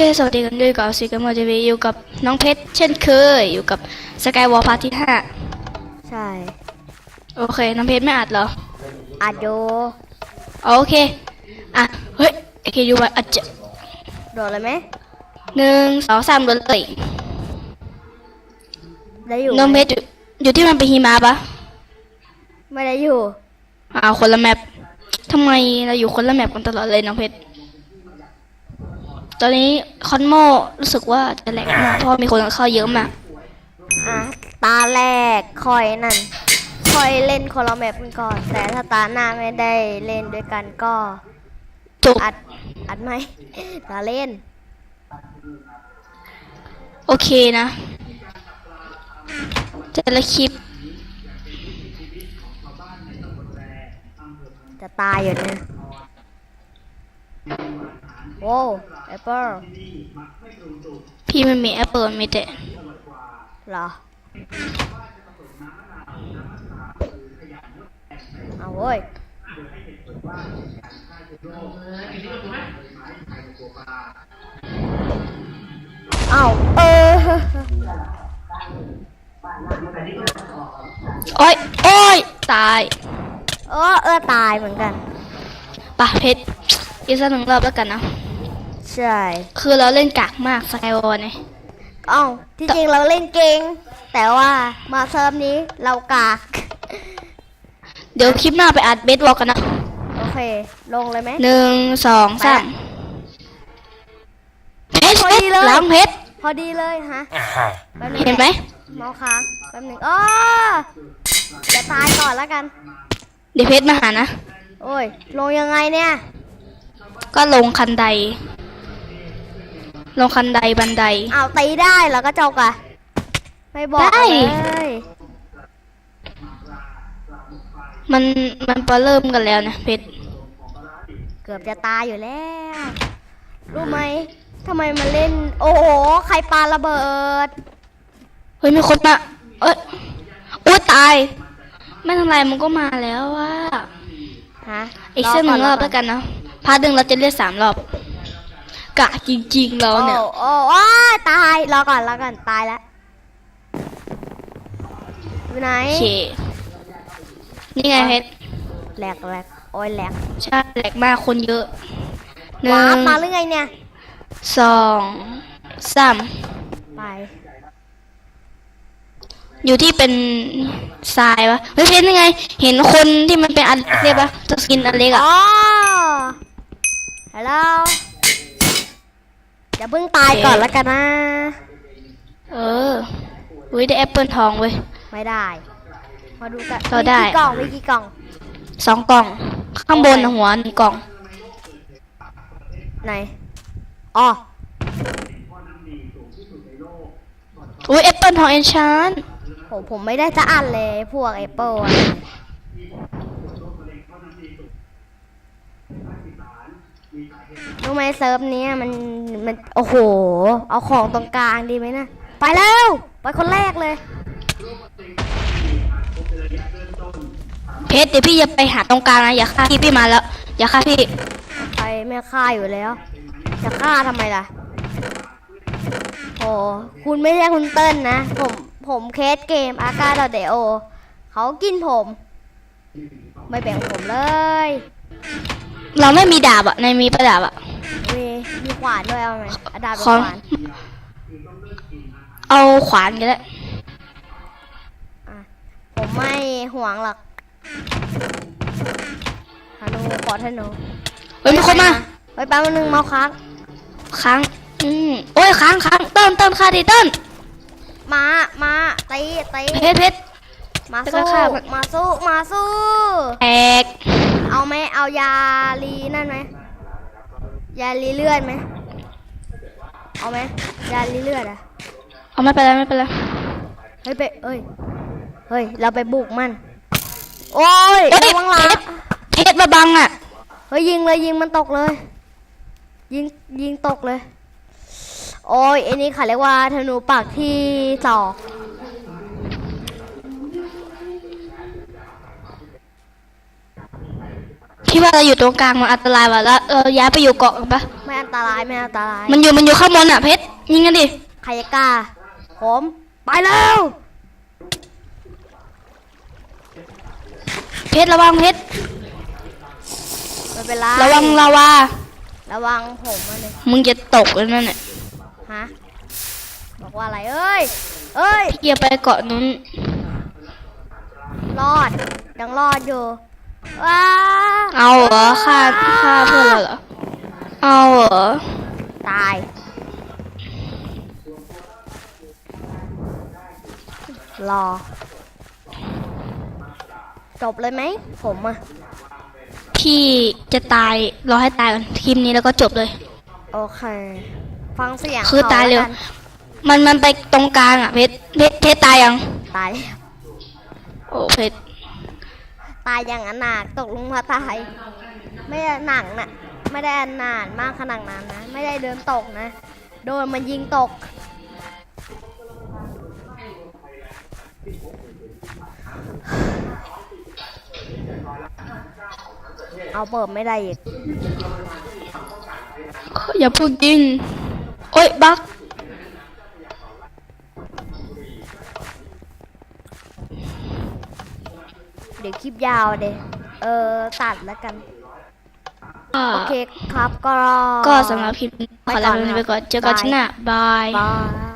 เคสวัสดีกันด้วยกับซีกันมาทีวีอยู่กับน้องเพชรเช่นเคยอยู่กับสกายวอลพาร์ทที่ห้าใช่ โอเค น้องเพชรไม่อัดเหรอ อัดโดอ๋อโอเค อะ เฮ้ยโอเคอยู่ว่าอัดจะโดดเลยไหมหนึ่งสองสามโดนเลยได้อยู่น้องไหเพมชรอยู่อยู่ที่มันเป็นหิมะปะไม่ได้อยู่อ้าวคนละแมปทำไมเราอยู่คนละแมปกันตลอดเลยน้องเพชร ตอนนี้คอนโมรู้สึกว่าจะแหลกมากเพราะว่ามีคนเข้าเยอะมากอะตาแรกคอยนั่นคอยเล่นคนละแมปกันก่อน แต่ถ้าตาหน้าไม่ได้เล่นด้วยกันก็ถูกอัดอัดไหมตาเล่น โอเคนะแต่ละคลิป จะตายอยู่เนี่ย โว้แอปเปิลพี่ไม่มีแอปเปิลมีแต่เหรอเอาเว้ยเอาเออโอ้ยโอ้ยตายเออเออตายเหมือนกันป่ะเพชรอีกสักหนึ่งรอบแล้วกันนะ ใช่คือเราเล่นกากมากสกายวอลเนี่ยเอ้าที่จริงเราเล่นเก่งแต่ว่ามาเซิร์ฟนี้เรากาก เดี๋ยวคลิปหน้าไปอัดเบสวอลกันนะ โอเค ลงเลยไหมหนึ่งสองสามเพชรพอเพดีชรเลยล้างเพชรพอดีเลยฮะแป๊บนึงเห็นไหมเมาส์ค้างแป๊บหนึงอ้อจะตายก่อนแล้วกัน เดี๋ยวเพชรมาหานะ โอ้ย ลงยังไงเนี่ย ก็ลงคันได ลงคันไดบันได เอาตีได้แล้วก็จกอะไม่บอกได้ เลยมันมันพอเริ่มกันแล้วนะเพชรเกือบจะตายอยู่แล้ว รู้ไหมทำไมมาเล่น โอ้โห ใครปาระเบิด เฮ้ยมีคนมาเอ้ยโอ้ยตาย ไม่ทันไรมันก็มาแล้วว่าฮะอีกสักหนึ่งรอบแล้วกันนะพาร์ทหนึ่งเราจะเล่นสามรอบ กะจริงๆเราโอ้เนี่ย โอ้ว้ายตาย รอก่อน รอก่อน ตายแล้วอยู่ไหน โอเค นี่ไงเพชร แหลกแหลกโอ้ยแหลกใช่แหลกมากคนเยอะหนึ่ว้าบงมาหรือไงเนี่ย สองสามไป อยู่ที่เป็นทรายวะเฮ้ยเพชรยังไง เห็นคนที่มันเป็นอันเรียกปะสกินอันเล็กอะ อ๋อ ฮัลโหล อย่าเพิ่งตายก่อนแล้วกันนะ เอออุ้ยได้แอปเปิลทองเว้ย ไม่ได้ มาดูกันเราได้ มีกี่กล่องมีกี่กล่อง สองกล่อง ข้างบนน่ะหัวหนึ่งกล่อง ไหน อ๋อ อุ้ยแอปเปิลทองเอนชานผมผมไม่ได้จะอ่านเลย พวกแอปเปิลอะ รู้ไหมเซิร์ฟเนี้ยมันมันโอ้โห เอาของตรงกลางดีไหมนะ ไปแล้ว ไปคนแรกเลย เพชรเดี๋ยวพี่จะไปหาตรงกลางนะอย่าฆ่าพี่พี่มาแล้ว อย่าฆ่าพี่ไปไม่ฆ่าอยู่แล้ว จะฆ่าทำไมล่ะโอ้คุณไม่ใช่คุณเติ้ลนะ ผมผมเคสเกมอากาดเดโอเขากินผม ไม่แบ่งผมเลย เราไม่มีดาบอะในมีประดาบอะมีมีขวานด้วยเอาไหมเอาดาบเป็นขอขวานเอาขวานก็ได้อะผมไม่ห่วงหรอกธนูขอธนูเฮ้ยมีคนมาเฮ้ยแป๊บนึงเมาส์ค้างค้างอืมโอ้ยค้างค้างเติ้ลเติ้ลฆ่าดิเติ้ลมามาตีตีเพชรเพชร มาแล้วก็สู้ฆ่ามันมาสู้ มาสู้แตกเอาไหมเอายาลีนั่นไหมยาลีเลือดไหมเอาไหมยาลีเลือดอะเอาไม่เป็นไรไม่เป็นไรเฮ้ยไปเอ้ยเฮ้ยเราไปบุกมัน โอ้ยเฮ้ยระวังหลังเพชรเพชรมาบังอะเฮ้ยยิงเลยยิงมันตกเลย ยิงยิงตกเลย โอ้ยไอ้นี่เขาเรียกว่าธนูปากที่สอง พี่ว่าเราอยู่ตรงกลางมันอันตรายว่ะแล้วเออย้ายไปอยู่เกาะกันปะไม่อันตรายไม่อันตราย มันอยู่มันอยู่ข้างบนอะเพชรยิงกันดิใครจะกล้าผมไปแล้วเพชรระวังเพชรไม่เป็นไรระวังลาวาระวังผมมาเลยมึงจะตกแล้วนั่นน่ะฮะบอกว่าอะไรเอ้ยเอ้ยพี่เกียร์ไปเกาะนู้นรอดยังรอดอยู่ ว้าเอาเหรอฆ่าฆ่าเพื่อนเราเหรอ เอาเหรอ ตาย รอ จบเลยไหม ผมอะพี่จะตายรอให้ตายก่อนคลิปนี้แล้วก็จบเลย โอเค ฟังเสียงคือตายเร็ว ขแล้กันมันมันไปตรงกลางอะเพชรเพชรเพชรตายยัง ตาย โอ้เพชร ตายอย่างอนาถตกลงมาตาย ไม่ได้หนังนะไม่ได้อนานมากขนาดนั้นนะ ไม่ได้เดินตกนะ โดนมันยิงตก เอาเปิดไม่ได้อีก อย่าพูดยิง โอ้ยบัก เดี๋ยวคลิปยาวเดยเออตัดแล้วกันอ่าโอเคครับก็ก็สำหรับคลิปนี้ขอลาไปก่อนเจอกันที่หน้าบาย บาย